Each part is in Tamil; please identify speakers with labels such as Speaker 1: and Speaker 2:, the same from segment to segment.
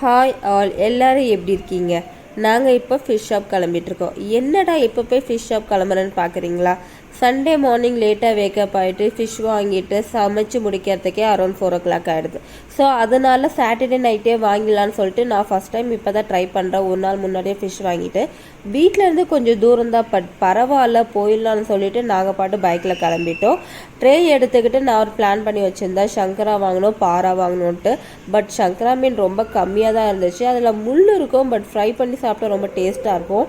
Speaker 1: ஹாய் ஆல் எல்லாரும் எப்படி இருக்கீங்க? நாங்கள் இப்போ ஃபிஷ் ஷாப் கிளம்பிட்டுருக்கோம் என்னடா இப்போ போய் ஃபிஷ் ஷாப் கிளம்புறேன்னு பார்க்குறீங்களா சண்டே மார்னிங் லேட்டாக வேக்கப் ஆகிட்டு ஃபிஷ் வாங்கிட்டு சமைச்சு முடிக்கிறதுக்கே அரௌண்ட் ஃபோர் ஓ கிளாக் ஆகிடுது ஸோ அதனால சாட்டர்டே நைட்டே வாங்கிடலான்னு சொல்லிட்டு நான் ஃபஸ்ட் டைம் இப்போ தான் ட்ரை பண்ணுறேன் ஒரு நாள் முன்னாடியே ஃபிஷ் வாங்கிட்டு வீட்டில் இருந்து கொஞ்சம் தூரம் தான் பட் பரவாயில்ல போயிடலான்னு சொல்லிட்டு நாங்கள் பாட்டு பைக்கில் கிளம்பிட்டோம். ட்ரே எடுத்துக்கிட்டு நான் ஒரு பிளான் பண்ணி வச்சுருந்தேன். சங்கரா வாங்கணும் பாரா வாங்கணுன்ட்டு பட் சங்கரா மீன் ரொம்ப கம்மியாக தான் இருந்துச்சு. அதில் முள் இருக்கும் பட் ஃப்ரை பண்ணி சாப்பிட்டா ரொம்ப டேஸ்ட்டாக இருக்கும்.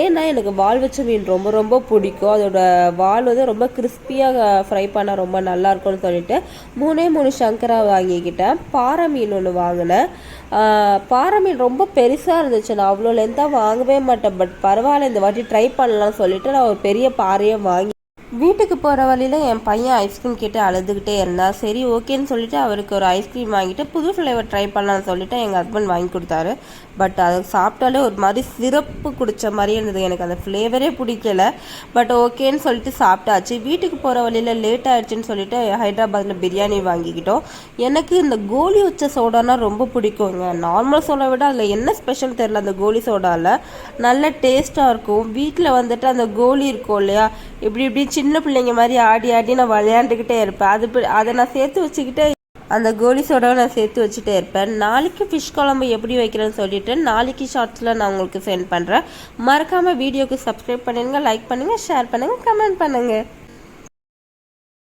Speaker 1: ஏன்னா எனக்கு வால் வச்ச மீன் ரொம்ப ரொம்ப பிடிக்கும். அதோட வால் வந்து ரொம்ப கிறிஸ்பியாக ஃப்ரை பண்ணால் ரொம்ப நல்லாயிருக்கும்னு சொல்லிட்டு மூணே மூணு சங்கரா வாங்கிக்கிட்டேன். பாறை மீன் ஒன்று வாங்கினேன். பாறை மீன் ரொம்ப பெருசாக இருந்துச்சு. நான் அவ்வளோ லென்த்தாக வாங்கவே மாட்டேன். பட் பரவாயில்ல இந்த வாட்டி ட்ரை பண்ணலாம்னு சொல்லிட்டு நான் ஒரு பெரிய பாறையை வாங்கி வீட்டுக்கு போகிற வழியில் என் பையன் ஐஸ்கிரீம் கேட்டு அழுதுகிட்டே இருந்தான். சரி ஓகேன்னு சொல்லிட்டு அவருக்கு ஒரு ஐஸ்கிரீம் வாங்கிட்டு புது ஃப்ளேவர் ட்ரை பண்ணலாம்னு சொல்லிட்டு எங்கள் ஹஸ்பண்ட் வாங்கி கொடுத்தாரு. பட் அதை சாப்பிட்டாலே ஒரு மாதிரி சிறப்பு குடித்த மாதிரி இருந்தது. எனக்கு அந்த ஃப்ளேவரே பிடிக்கல. பட் ஓகேன்னு சொல்லிட்டு சாப்பிட்டாச்சு. வீட்டுக்கு போகிற வழியில் லேட் ஆயிடுச்சுன்னு சொல்லிட்டு ஹைதராபாத்தில் பிரியாணி வாங்கிக்கிட்டோம். எனக்கு இந்த கோலி வச்ச சோடானா ரொம்ப பிடிக்குங்க. நார்மல் சோடா விட அதில் என்ன ஸ்பெஷல் தெரில அந்த கோலி சோடாவில் நல்ல டேஸ்ட்டாக இருக்கும். வீட்டில் வந்துட்டு அந்த கோலி இருக்கும் இல்லையா? இப்படி இப்படி சின்ன பிள்ளைங்க மாதிரி ஆடி ஆடி நான் விளையாண்டுக்கிட்டே இருப்பேன். அது அதை நான் சேர்த்து வச்சுக்கிட்டே அந்த கோலி சோடாவை நான் சேர்த்து வச்சுட்டே இருப்பேன். நாளைக்கு ஃபிஷ் குழம்பு எப்படி வைக்கிறேன்னு சொல்லிட்டு நாளைக்கு ஷார்ட்ஸில் நான் உங்களுக்கு சென்ட் பண்ணுறேன் மறக்காமல் வீடியோக்கு சப்ஸ்கிரைப் பண்ணிடுங்க லைக் பண்ணுங்கள் ஷேர் பண்ணுங்கள் கமெண்ட் பண்ணுங்கள்